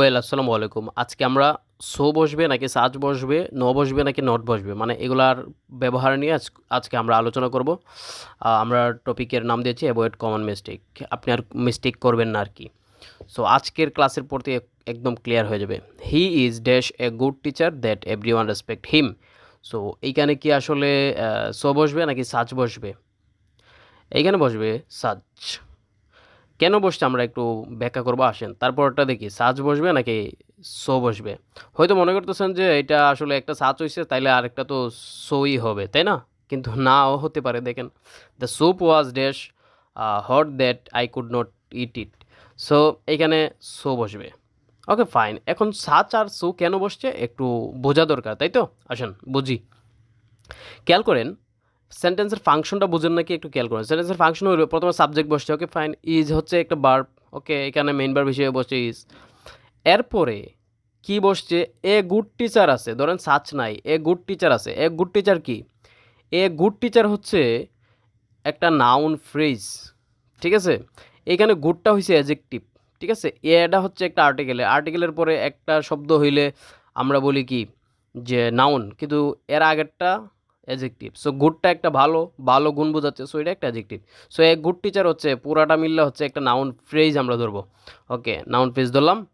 Well, আসসালামু আলাইকুম। আজকে আমরা সো বসবে নাকি সাজ বসবে, ন বসবে নাকি নট বসবে? মানে এগুলার ব্যবহার নিয়ে আজ, আজকে আমরা আলোচনা করব। আমরা টপিকের নাম দিয়েছি অ্যাভয়েড কমন মিস্টেক। আপনি আর মিস্টেক করবেন না আর কি সো আজকের ক্লাসের প্রতি এক- একদম ক্লিয়ার হয়ে যাবে। He is dash a good teacher that everyone respect him. So এইখানে কি আসলে সো বসবে নাকি সাজ বসবে? এইখানে বসবে সাজ। কেন বসছে আমরা একটু ব্যাখ্যা করব? আসেন, তারপরটা দেখি, সাজ বসবে নাকি সো বসবে? হয়তো মনে করতেছেন যে এটা আসলে একটা সাজ হয়েছে তাইলে আরেকটা তো সোই হবে, তাই না? কিন্তু নাও হতে পারে, দেখেন। The soup was dash hot that I could not eat eat so এখানে সো বসবে। ওকে ফাইন এখন সাচ আর সো কেন বসছে? একটু বোঝা দরকার, তাই তো? আসেন, বুঝি। খেয়াল করেন সেন্টেন্সের ফাংশনটা বুঝেন নাকি একটু খেয়াল করেন। সেন্টেন্সের ফাংশন হলো প্রথমে সাবজেক্ট বসছে ওকে ফাইন ইজ হচ্ছে একটা বার্ব ওকে এখানে মেইন বার্ব হিসেবে বসছে ইজ এরপরে কি বসছে? এ গুড টিচার আছে, ধরেন সাচ নাই এ গুড টিচার আছে। এ গুড টিচার কি? এ গুড টিচার হচ্ছে একটা নাউন ফ্রেজ ঠিক আছে? এখানে গুডটা হয়েছে অ্যাজেক্টিভ ঠিক আছে? এটা হচ্ছে একটা আর্টিকেলে আর্টিকেলের পরে একটা শব্দ হইলে আমরা বলি কি? যে নাউন কিন্তু এর আগেরটা অ্যাজেক্টিভ সো গুডটা একটা ভালো ভালো গুণ বোঝাচ্ছে সো এটা একটা অ্যাজেক্টিভ সো এক গুড টিচার হচ্ছে, পুরাটা মিললে হচ্ছে একটা নাউন ফ্রেজ আমরা ধরবো। ওকে নাউন ফ্রেজ ধরলাম।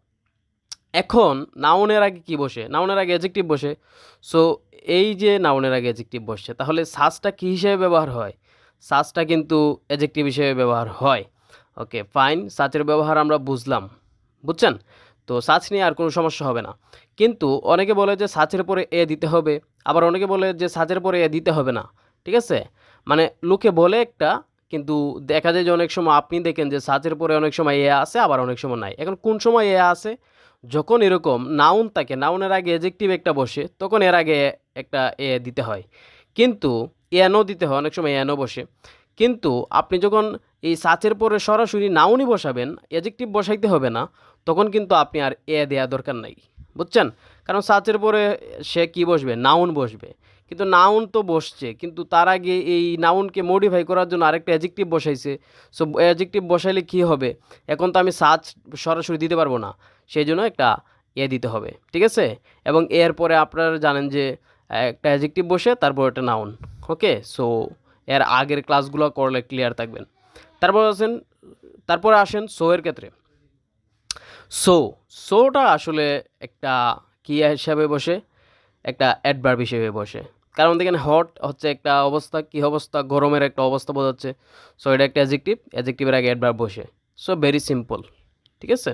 এখন নাউনের আগে কি বসে? নাউনের আগে অ্যাজেক্টিভ বসে। সো এই যে নাউনের আগে অ্যাজেক্টিভ বসছে, তাহলে সাজটা কী হিসেবে ব্যবহার হয়? সাজটা কিন্তু অ্যাজেক্টিভ হিসেবে ব্যবহার হয়। ওকে ফাইন সাচের ব্যবহার আমরা বুঝলাম। বুঝছেন? তো সাচ নিয়ে আর কোনো সমস্যা হবে না। কিন্তু, অনেকে বলে যে সাচের পরে এ দিতে হবে। আবার অনেকে বলে যে সাজের পরে এ দিতে হবে না, ঠিক আছে? মানে লোকে বলে একটা, কিন্তু দেখা যায় যে অনেক সময় আপনি দেখেন যে সাচের পরে অনেক সময় এ আসে আবার অনেক সময় নাই। এখন কোন সময় এ আসে যখন এরকম নাউন থাকে নাউনের আগে এজেক্টিভ একটা বসে, তখন এর আগে একটা এ দিতে হয়। কিন্তু এনও দিতে হয়, অনেক সময় এনও বসে। কিন্তু আপনি যখন এই সাচের পরে সরাসরি নাউনই বসাবেন এজেক্টিভ বসাইতে হবে না, তখন কিন্তু আপনি আর এ দেওয়া দরকার নাই, বুঝছেন? কারণ সাচের পরে সে কি বসবে? নাউন বসবে। কিন্তু নাউন তো বসছে, কিন্তু তার আগে এই নাউনকে মডিফাই করার জন্য আরেকটা অ্যাজেক্টিভ বসাইছে। সো অ্যাজেক্টিভ বসাইলে কি হবে? এখন তো আমি সাচ সরাসরি দিতে পারব না সেই জন্য একটা এ দিতে হবে, ঠিক আছে? এবং এর পরে আপনারা জানেন যে একটা অ্যাজেক্টিভ বসে, তারপর একটা নাউন ওকে সো এর আগের ক্লাসগুলো করলে ক্লিয়ার থাকবেন। তারপর আসেন, তারপরে আসেন সো এর ক্ষেত্রে। সো সোটা আসলে একটা কি হিসাবে বসে? একটা অ্যাডভার্ব হিসেবে বসে। কারণ দেখেন হট হচ্ছে একটা অবস্থা, কি অবস্থা? গরমের একটা অবস্থা বোঝাচ্ছে। সো এটা একটা অ্যাজেক্টিভ অ্যাজেক্টিভের আগে অ্যাডভার্ব বসে। সো ভেরি সিম্পল ঠিক আছে?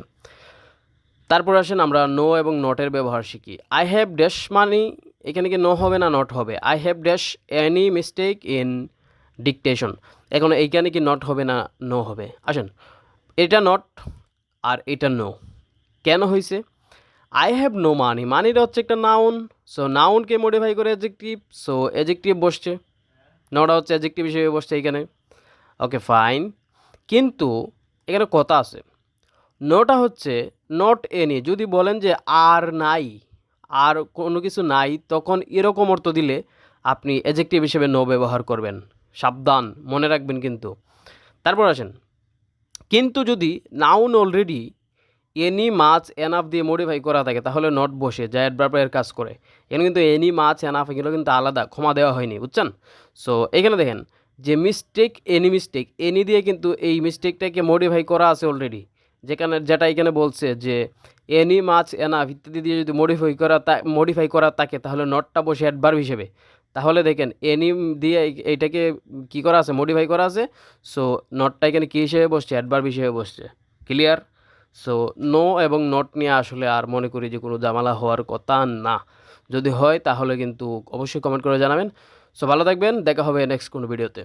তারপর আসেন আমরা নো এবং নটের ব্যবহার শিখি। আই হ্যাভ ড্যাশ মানি এখানে কি নো হবে না নট হবে? I have dash any mistake in dictation এখন এইখানে কি নট হবে না নো হবে? আসেন, এটা নট আর এটা নো কেন হয়েছে আই হ্যাভ নো মানি মানিটা হচ্ছে একটা নাউন সো নাউনকে মডিফাই করে অ্যাজেক্টিভ সো অ্যাজেক্টিভ বসছে। নটা হচ্ছে অ্যাজেক্টিভ হিসেবে বসছে এখানে। ওকে ফাইন কিন্তু, এখানে কথা আছে। নোটা হচ্ছে নট এনি যদি বলেন যে আর নাই, আর কোনো কিছু নাই, তখন এরকম অর্থ দিলে আপনি অ্যাজেক্টিভ হিসেবে নো ব্যবহার করবেন। সাবধান, মনে রাখবেন কিন্তু। তারপর আসেন। কিন্তু যদি noun already any much enough দিয়ে মডিফাই করা থাকে, তাহলে নট বসে যা অ্যাডভার্বের কাজ করে। এখানে কিন্তু এনি মাছ এনাফ এগুলো কিন্তু আলাদা, ক্ষমা দেওয়া হয়নি, বুঝছেন? সো এখানে দেখেন, যে মিস্টেক এনি মিস্টেক এনি দিয়ে কিন্তু এই মিস্টেকটাকে মডিফাই করা আছে অলরেডি যেখানে, যেটা এখানে বলছে যে এনি মাছ এনাফ ইত্যাদি দিয়ে যদি মডিফাই করা মডিফাই করা থাকে, তাহলে নটটা বসে অ্যাডভার্ব হিসেবে। তাহলে দেখেন এনি দিয়ে এই- এইটাকে কি করা আছে মডিফাই করা আছে। সো নটটা এখানে কী হিসেবে বসছে অ্যাডভার্ব হিসেবে বসছে। ক্লিয়ার সো নো এবং নট নিয়ে আসলে আর মনে করি যে কোনো জামালা হওয়ার কথা না। যদি হয় তাহলে কিন্তু অবশ্যই কমেন্ট করে জানাবেন। সো ভালো থাকবেন, দেখা হবে নেক্সট কোনো ভিডিওতে